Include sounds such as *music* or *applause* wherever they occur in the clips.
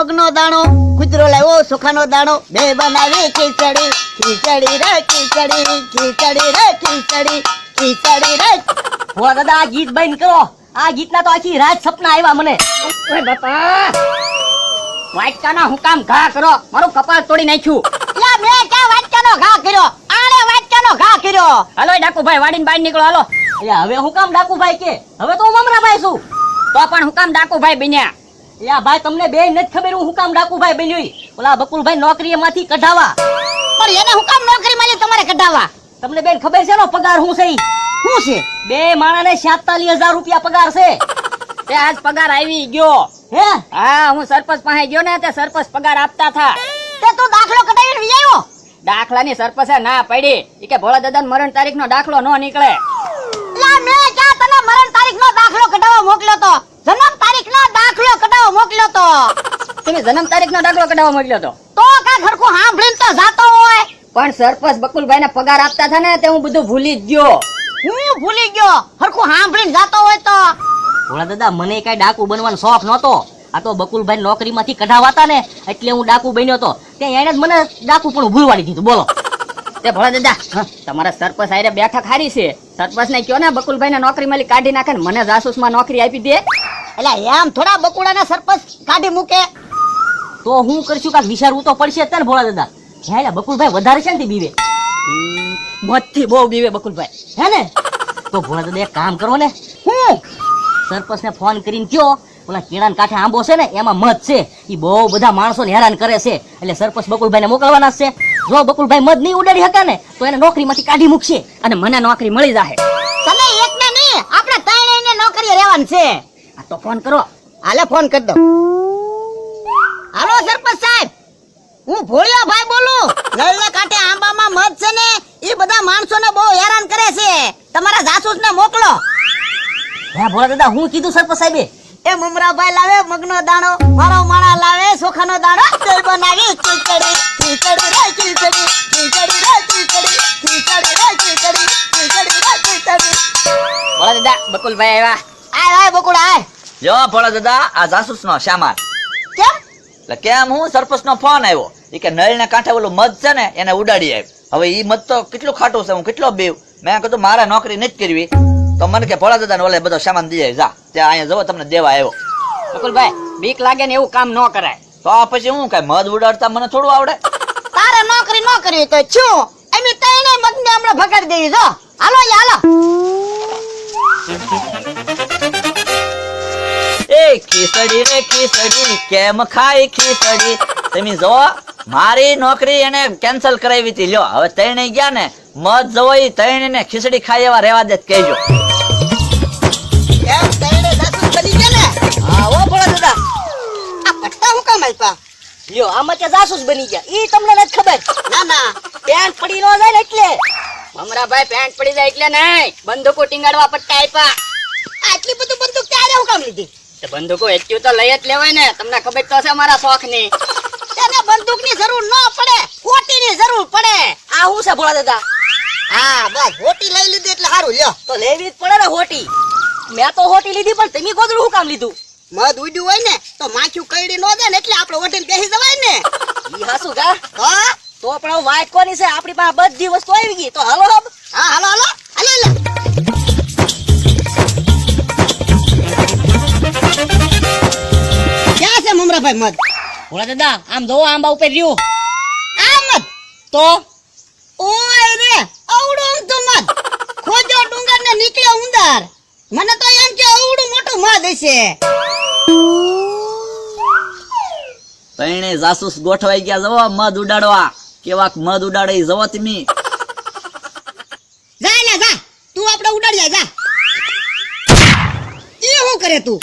મગનો દાણો કૂતરો લાવ્યો સુખાનો દાણો. બે બનાવી ખીચડી ખીચડી રે ખીચડી ખીચડી રે ખીચડી ખીચડી રે. દાદા આ ગીત બંધ કરો. આ ગીતના તો આખી રાત સપના આવ્યા મને. ઓય બાપા. વાટકાના હું કામ ઘા કરો? મારું કપાળ તોડી નાખ્યું. લા મેં ક્યાં વાટકાનો ઘા કર્યો? આણે વાટકાનો ઘા કર્યો? હાલો ડાકુભાઈ વાડીને બહાર નીકળો હાલો. હવે હું કામ ડાકુભાઈ કે? હવે તો હું મમરાભાઈ છું. તો પણ હું કામ ડાકુભાઈ બન્યા. આ ભાઈ તમને બે નથી ખબર હું કામ ડાકુભાઈ બન્યો. ઓલા બકુલભાઈ નોકરી માંથી કઢાવા. પણ એને હું કામ નોકરી માં તમારે કઢાવા? તમને બેન ખબર છે નો પગાર હું છે? શું છે? બે માણાને 47000 રૂપિયા પગાર છે. તે આજ પગાર આવી ગયો. હે? હા હું સરપંચ પાસે ગયો ને તે સરપંચ પગાર આપતા થા તે તું દાખલો કઢાવીને વી આવ્યો દાખલાની સરપંચે ના પડી. કે ભોળા દાદા મરણ તારીખ નો દાખલો નો નીકળે. લા મેં ક્યાં તને મરણ તારીખ નો દાખલો કઢાવવા મોકલ્યો તો? જન્મ તારીખ નો દાખલો કઢાવો મોકલ્યો તો. તમે જન્મ તારીખ નો દાખલો કઢાવવા મોકલ્યો તો. તો કા ઘરકો સાંભળીને તો જાતો હોય? પણ સરપંચ બકુલભાઈ ને પગાર આપતા થા ને તે હું બધું ભૂલી જ ગયો. હું ભૂલી ગયો? હરખું સાંભળીને જાતો હોય તો? ભોળા દાદા મને કઈ ડાકુ બનવાનો શોખ નહોતો. આ તો બકુલભાઈ નોકરીમાંથી કઢાવાતા ને એટલે હું ડાકુ બન્યો તો. તે એને જ મને ડાકુ પણ ભૂલવાડી દીધું બોલો. તે ભોળા દાદા તમારા સરપંચ આયરે બેઠક હારી છે. સરપંચ ને કયો ને બકુલભાઈ ને નોકરી માંથી કાઢી નાખે ને મને જાસૂસમાં નોકરી આપી દે. એટલે એમ થોડા બકુડાના સરપંચ કાઢી મૂકે. તો હું કરશું કાક વિચારવું તો પડશે જ ભોળા દાદા. હે એટલે બકુલભાઈ વધારે છે ને તે બીવે? મતથી બહુ બીવે બકુલભાઈ. હે ને? તો ભોળા દાદા એક કામ કરો ને. હું? સરપંચ ને ફોન કરીને કયો ઓલા કેળાના કાંઠે આંબો છે ને એમાં મધ છે. એ બહુ બધા માણસોને હેરાન કરે છે. એટલે સરપંચ બકુલભાઈ ને મોકલવાના છે. જો બકુલભાઈ મધ નહીં ઉડાડી શકે ને તો એને નોકરીમાંથી કાઢી મૂકશે અને મને નોકરી મળી જશે તમે એક ને નહીં આપણે ત્રણેયને નોકરી રહેવાનું છે. આ તો ફોન કરો. હાલે ફોન કરી દો હાલો સરપંચ સાહેબ હું ભોળિયો ભાઈ બોલું. નળિયા કાંઠે આંબામાં મધ છે ને એ બધા માણસોને બહુ હેરાન કરે છે. તમારા જાસૂસને મોકલો. હે ભોળા દાદા હું કીધું સરપંચ સાહેબે? એ મમરાભાઈ લાવે મગનો દાણો મારો માણા લાવે સોખાનો દાણો. તે બનાવી ખીચડી ખીચડી રે ખીચડી ખીચડી રે ખીચડી ખીચડી રે ખીચડી ખીચડી રે ખીચડી. ભોળા દાદા બકુલભાઈ આવ્યા. આય આય બકુલ આય. જો ભોળા દાદા આ જાસૂસ નો શામાર કેમ? એટલે કેમ હું સરપંચ નો ફોન આવ્યો એ કે નળ ને કાંઠે ઓલું મધ છે ને એને ઉડાડી આવ્યું હવે એ મધ તો કેટલું ખાટું છે હું કેટલો બેવ મેં કીધું મારે નોકરી નથી કરવી. તો મને કે ભોળા દાદા ઓલે બધો સામાન દઈ જાય જા. ત્યાં અહીંયા જવો તમને દેવા આવ્યો બકુલભાઈ બીક લાગે ને એવું કામ ન કરાય. તો પછી હું કઈ મધ ઉડાડતા મને થોડું આવડે? તારે નોકરી ન કરવી તો છું. એમ તઈને મગને હમણાં ભગાડી દેવી જો. ખીચડી રે ખીચડી કેમ ખાય ખીચડી તમે જો મારી નોકરી એને કેન્સલ કરાવી હતી. લ્યો હવે તઈને ગયા ને મત જવો તઈને ને ખીચડી ખાય એવા રહેવા દે કહેજો. લ્યો આમાં તે જાસૂસ બની ગયા. ઈ તમને નથી ખબર? ના ના. પેન્ટ પડી નો જાય ને એટલે. મમરાભાઈ પેન્ટ પડી જાય એટલે નહીં. બંદૂકો ટીંગાડવા પટ્ટા આપ્યા. આટલી બધું બંદૂક ત્યારે હું કામ લીધી? બંદૂકો એટલી તો લઈ જ લેવાય ને. તમને ખબર તો છે મારા શોખની તેને બંદૂકની જરૂર ન પડે કોટીની જરૂર પડે. આ હું છે ભોળા દાદા? હા બસ હોટી લઈ લીધી એટલે સારું લ્યો. તો લેવી જ પડે ને હોટી. મેં તો હોટી લીધી પણ તમે ગોદડું શું કામ લીધું? મધ ઉડ્યું હોય ને તો માખ્યું કઈડી ન દે ને એટલે આપણે હોટેલ બેસી જવાય ને. ઈ હાસુ કા? હા. તો પણ વાત કોની છે આપણી પાસે બધી વસ્તુ આવી ગઈ. તો હાલો હા હાલો. હાલો હાલો. ક્યાં છે મમરાભાઈ ભોળા દાદા આમ જોવો આંબા ઉપર રહ્યું. આ મત તો? ઓય રે અવડું ઊંધું મત ખોજો ડુંગર ને નીકળ્યો ઉંદર. મને તો એમ કે અવડું મોટું મધ હશે. તૈણે જાસૂસ ગોઠવાઈ ગયા જવો મધ ઉડાડવા. કેવાક મધ ઉડાડે જવો તમે. જા ને જા. તું આપણે ઉડાડી જા. એ શું કરે તું?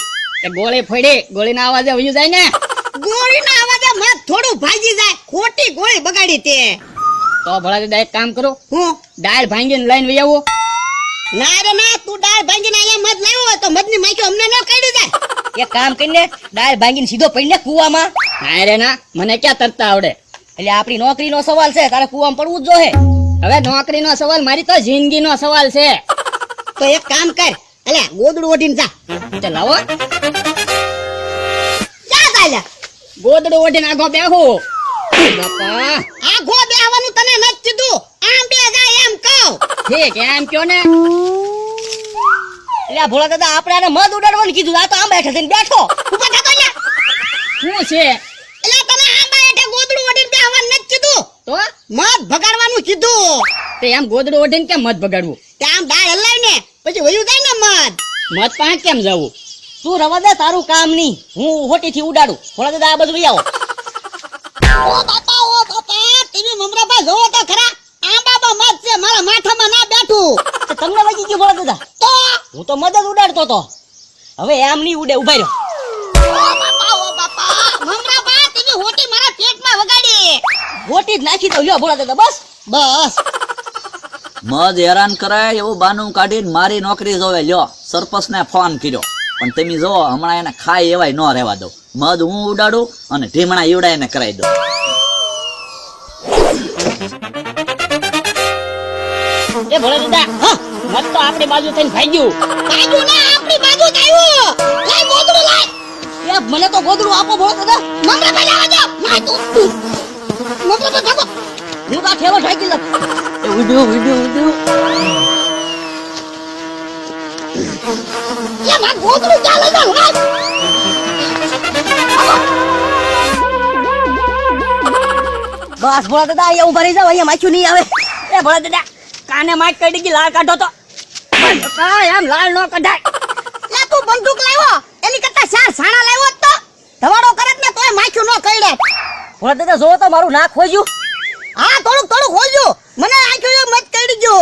ગોળી ફોડી ગોળીના અવાજે વયું જાય ને. ગોળીના અવાજે મધ થોડું ભાજી જાય ખોટી ગોળી બગાડી તે. તો ભલા દાદા એક કામ કરો. હું? દાળ ભાંગીને લઈને આવો. ના રે ના તું દાળ ભાંગીને અહીંયા મત લાવ્યો તો મધની માખી અમને ન કાઢી જાય. એક કામ કરીને દાળ ભાંગીને સીધો પડીને કૂવામાં. ના રે ના મને ક્યાં તરતા આવડે? એટલે આપણી નોકરીનો સવાલ છે તારે કૂવામાં પડવું જ જોહે હવે નોકરીનો સવાલ મારી તો જિંદગીનો સવાલ છે. તો એક કામ કર અલ્યા ગોદડું ઓઢીને જા. લાવો. ગોદડું ઓઢીને આગો બેહો. બાપા. આગો બેહવાનું તને નથી કીધું. આમ બે જાય એમ કહું. ઠીક એમ કયો ને. એટલે ભોળા દાદા આપણે આને મધ ઉડાડવાનું કીધું. આ તો આમ બેઠા થઈને બેઠો. ઉપર થતો લ્યા શું છે? એટલે તને આંબા હેઠે ગોદડું ઓઢીને બેહવાનું નથી કીધું. તો? મત ભગાડવાનું કીધું. તે એમ ગોદડું ઓઢીને કેમ મધ ભગાડવું? તે આમ દાળ હલાવીને પછી વયું જાય ને મત મધ પાંચ કેમ જવું? તું રવા દે તારું કામ નહીં. હું હોટીથી ઉડાડું. ભોળા દાદા આ બધું લઈ આવો. ઓ બાપા ઓ બાપા તમે મમરાભાઈ જોવો તો ખરા. આંબામાં મત છે મારા માથામાં ના બેઠું. તો તમને વાગી ગયું થોડા દાદા. તો? હું તો મદદ ઉડાડતો તો. હવે એમ નહીં ઉડે ઊભા રહ્યો. ઓ બાપા ઓ બાપા મમરાભાઈ ટીવી હોટી મારા પેટમાં વગાડી. હોટી જ નાખી દઉં. લ્યો ભોળા દાદા બસ. બસ. મધ હેરાન કરાય એવું બાનું કાઢીને મારી નોકરી જોવે. લ્યો સરપંચને ફોન કર્યો. પણ તમે જો હમણાં એને ખાય એવાય ન રહેવા દો. મધ હું ઉડાડું અને ઢીમણા ઈવડા એને કરાવી દઉં. એ ભોળા દાદા મત તો આપણી બાજુ થઈને ભાગ્યું. ભાગ્યું ને આપણી બાજુ થયું લાય ગોદડું લાય. એ મને તો ગોદડું આપો ભોળા દાદા મમરાભાઈ લાવા દો માય તું. હું તો આ ઠેલો ઠાકી લઉં એ ઉડ્યો ઉડ્યો ઉડ્યું. એ માર ગોદડું ચાલે છે લાય બસ ભોળા દાદા અહીંયા ઊભા રહી જાવ અહીંયા માખ્યું નહીં આવે. એ ભોળા દાદા કાને માઈક કાઢી ગઈ લાળ કાઢો તો. એમ લાળ ન કઢાય. લે તું બંદૂક લાવ્યો? એની કરતા ચાર સાણા લાવ્યો તો. ધવાડો કરે ને તોય માખ્યું ન કઈડે ભોળા દાદા જો તો મારું નાક ખોજ્યું. હા થોડુંક થોડુંક ખોજ્યું. મને આખ્યું મત કઈડી ગયો.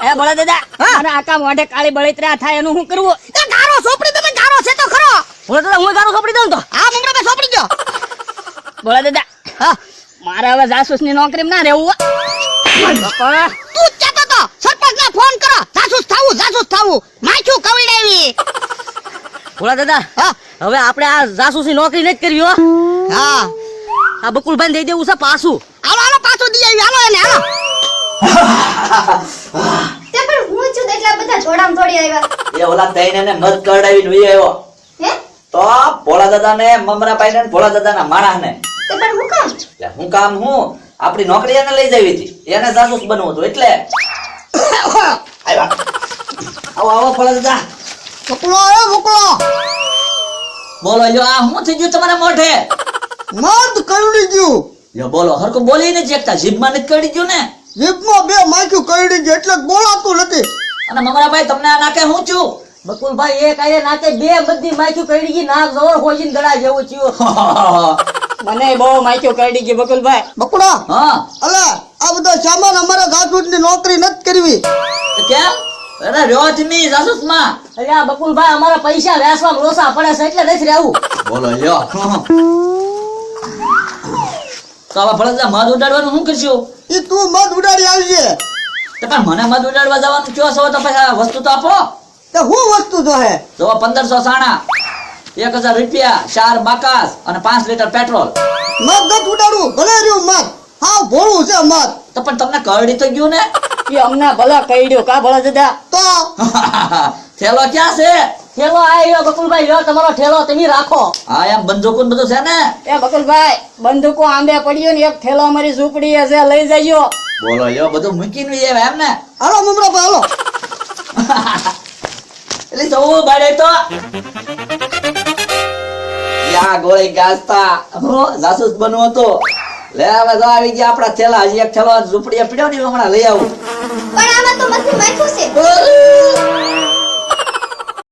એ બોલા દાદા મારા આકા મોઢે કાળી બળતરા થાય એનું શું કરવું? એ ગારો સોપડી દે ગારો છે તો ખરો. બોલા દાદા હું ગારો સોપડી દઉં તો? હા બે સોપડી દો. બોલા દાદા હા. મારે હવે જાસૂસની નોકરી ના રહેવું. તું જ તો સરપંચ ને ફોન કરો. જાસૂસ થાવું જાસૂસ થાવું. માખ્યું કવડાવી બોલા દાદા હા. હવે આપણે આ જાસૂસી નોકરી નથી કરવી હો. હા. આ બકુલભાઈ દઈ દેવું છે પાછું. હાલો હાલો પાછું દઈ આવી. હાલો એને હાલો. તે *laughs* તો એટલા બધા જોડામ જોડી આવ્યા. એ ઓલા તઈને ને મધ કઢાવીને વહી આવ્યો. હે? તો ભોળા દાદા ને મમરાભાઈ ને ભોળા દાદા ના માણસ ને તે પણ હું કામ? એટલે હું કામ હું? આપણી નોકરી એને લઈ જવી હતી. એને જાસૂસ બનવું હતું એટલે. આવ્યા. આવો આવો ભોળા દાદા. મોકલો આવ્યો મોકલો. બોલો લ્યો આ શું થઈ ગયું તમારા મોઢે? મત કરડી ગયું. લ્યો બોલો હરકો બોલી ને શકતા જીભમાં નથી કડી ગયું ને? જીભમાં બે માખ્યું કરડી ગયું એટલે બોલાતું નથી. અને મમરાભાઈ તમને આ નાકે હું છું? બકુલભાઈ એ આયે નાકે બે બધી માખ્યું કરડી ગઈ નાક જોર હોજીન ગળા જેવું થયું. *laughs* મને બહુ માખ્યું કરડી ગઈ બકુલભાઈ. બકુડા હા. અલે આ બધો સામાન અમારા જાસૂસની નોકરી નથી કરવી. કેમ? અરે તમે જાસૂસમાં અરે આ બકુલભાઈ અમારા પૈસા વેસવા રોસા પડે છે એટલે નથી રહેવું. બોલો લ્યો. તો આવા ફળદા મધ ઉડાડવાનું શું કરશું? એ તું મધ ઉડાડી આવજે. તો પણ મને મધ ઉડાડવા જવાનું કયો છો? તો પછી આ વસ્તુ તો આપો. તો હું વસ્તુ તો હે? તો પંદરસો સાણા એક હજાર રૂપિયા ચાર બાકાસ અને પાંચ લીટર પેટ્રોલ. મત નથી ઉડાડવું ભલે રહ્યું મત હા ભોળું છે મત તો પણ તમને કરડી તો ગયું ને? એ અમને ભલા કઈડ્યો કા ભલા જદા તો? *laughs* થેલો ક્યાં છે? ઠેલો આવ્યો બકુલભાઈ લ્યો તમારો ઠેલો તમે રાખો. હા એમ બંદૂકો ને બધું છે ને? એ બકુલભાઈ બંદૂકો આંબે પડ્યો ને એક ઠેલો અમારી ઝૂંપડી છે લઈ જજો. બોલો લ્યો બધું મૂકીને બી એમ ને? હાલો મમરાભાઈ હાલો. એટલે જવું બાડે તો. યા ગોળી ગાજતા. હો જાસૂસ બનવો તો લે હવે જો આવી ગયા આપડા થેલા. હજી એક થેલો ઝૂંપડીએ પીડ્યો ને હમણાં લઈ આવું. પણ આમાં તો મસ્તી માખ્યું